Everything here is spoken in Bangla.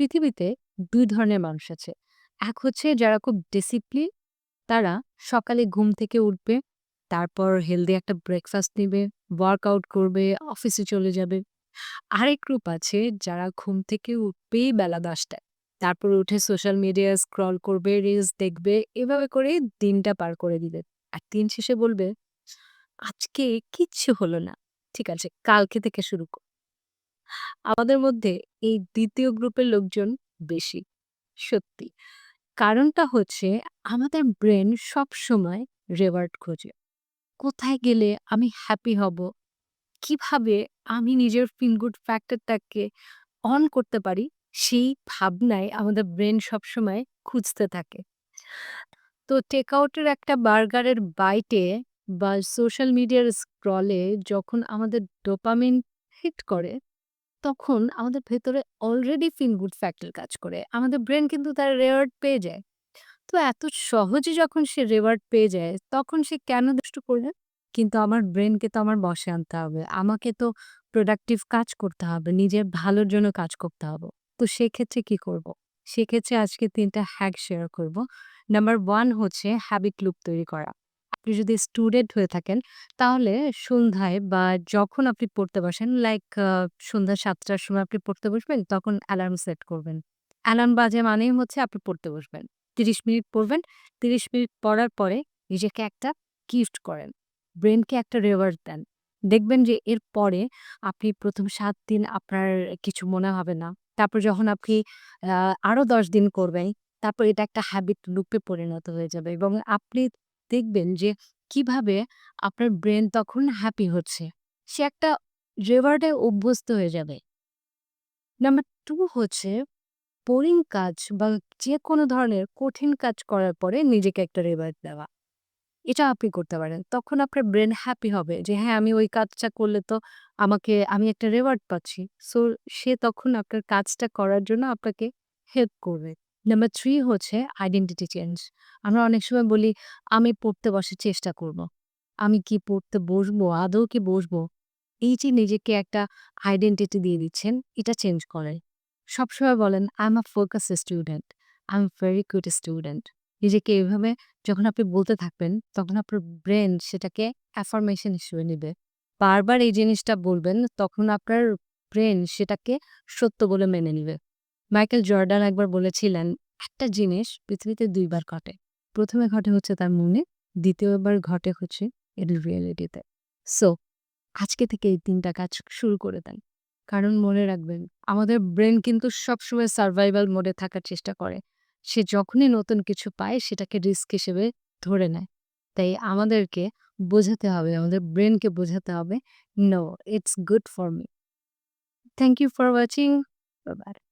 পৃথিবীতে দুই ধরনের মানুষ আছে। এক হচ্ছে যারা খুব ডিসিপ্লিন, তারা সকালে ঘুম থেকে উঠবে, তারপর হেলদি একটা ব্রেকফাস্ট নিবে, ওয়ার্কআউট করবে, অফিসে চলে যাবে। আরেক গ্রুপ আছে যারা ঘুম থেকে উঠবেই বেলা দশটায় তারপর উঠে সোশ্যাল মিডিয়া স্ক্রল করবে, রিলস দেখবে, এভাবে করে দিনটা পার করে দিবে। আর দিন শেষে বলবে, "আজকে কিচ্ছু হলো না। ঠিক আছে, কালকে থেকে শুরু ক" আমাদের মধ্যে এই দ্বিতীয় গ্রুপের লোকজন বেশি। সত্যি। কারণটা হচ্ছে আমাদের ব্রেন সবসময় রেওয়ার্ড খোঁজে। কোথায় গেলে আমি হ্যাপি হব? কীভাবে আমি নিজের ফিল গুড ফ্যাক্টরটাকে অন করতে পারি? সেই ভাবনায় আমাদের ব্রেন সবসময় খুঁজতে থাকে। তো টেক আউটের একটা বার্গারের বাইটে বা সোশ্যাল মিডিয়ার স্ক্রলে যখন আমাদের ডোপামিন হিট করে, তখন আমাদের ভেতরে অলরেডি ফিল গুড ফ্যাক্টর কাজ করে। আমাদের ব্রেন কিন্তু তার রেওয়ার্ড পেয়ে যায়। তো এত সহজে যখন সে রেওয়ার্ড পেয়ে যায়, তখন সে কেন দুষ্ট করবে? কিন্তু আমার ব্রেনকে তো আমার বশে আনতে হবে। আমাকে তো প্রোডাক্টিভ কাজ করতে হবে। নিজের ভালোর জন্য কাজ করতে হবে। তো সেক্ষেত্রে কি করব? সেক্ষেত্রে আজকে ৩ টা হ্যাক শেয়ার করব। নাম্বার ওয়ান হচ্ছে হ্যাবিট লুপ তৈরি করা। আপনি যদি স্টুডেন্ট হয়ে থাকেন, তাহলে সন্ধ্যায় বা যখন আপনি পড়তে বসেন, লাইক সন্ধ্যা ৭ টার সময় আপনি পড়তে বসবেন, তখন অ্যালার্ম সেট করবেন। অ্যালার্ম বাজে মানেই হচ্ছে আপনি পড়তে বসবেন। ৩০ মিনিট পড়বেন। ৩০ মিনিট পড়ার পরে নিজেকে একটা গিফট করেন। ব্রেনকে একটা রিওয়ার্ড দেন। দেখবেন যে এর পরে আপনি ১ম ৭ দিন আপনার কিছু মনে হবে না। তারপর যখন আপনি আ আরও ১০ দিন করবেন, তারপর এটা একটা হ্যাবিট লুপে পরিণত হয়ে যাবে এবং আপনি দেখবেন যে কীভাবে আপনার ব্রেন তখন হ্যাপি হচ্ছে। সে একটা রেওয়ার্ডে অভ্যস্ত হয়ে যাবে। নাম্বার টু হচ্ছে বোরিং কাজ বা যেকোনো ধরনের কঠিন কাজ করার পরে নিজেকে একটা রেওয়ার্ড দেওয়া। এটা আপনি করতে পারেন। তখন আপনার ব্রেন হ্যাপি হবে যে হ্যাঁ, আমি ওই কাজটা করলে তো আমাকে আমি একটা রেওয়ার্ড পাচ্ছি। সো সে তখন আপনার কাজটা করার জন্য আপনাকে হেল্প করবে। নাম্বার থ্রি হচ্ছে আইডেন্টিটি চেঞ্জ। আমরা অনেক সময় বলি, "আমি পড়তে বসার চেষ্টা করব। আমি কি পড়তে বসবো? আদৌ কি বসবো?" এই যে নিজেকে একটা আইডেন্টিটি দিয়ে দিচ্ছেন, এটা চেঞ্জ করেন। সবসময় বলেন, "I am a focus student. I am very good student." নিজেকে এভাবে যখন আপনি বলতে থাকবেন, তখন আপনার ব্রেন সেটাকে অ্যাফার্মেশন হিসেবে নিবে। বারবার এই জিনিসটা বলবেন, তখন আপনার ব্রেন সেটাকে সত্য বলে মেনে নিবে। মাইকেল জর্ডান একবার বলেছিলেন, "একটা জিনিস পৃথিবীতে দুইবার ঘটে। প্রথমে ঘটে হচ্ছে তার মনে, দ্বিতীয়বার ঘটে হচ্ছে এর রিয়েলিটিতে।" সো আজকে থেকে এই তিনটা কাজ শুরু করে দেন। কারণ মনে রাখবেন, আমাদের ব্রেন কিন্তু সবসময় সারভাইভাল মোডে থাকার চেষ্টা করে। সে যখনই নতুন কিছু পায় সেটাকে রিস্ক হিসেবে ধরে নেয়। তাই আমাদেরকে বোঝাতে হবে, আমাদের ব্রেনকে বোঝাতে হবে, "no, it's good for me." Thank you for watching. Bye.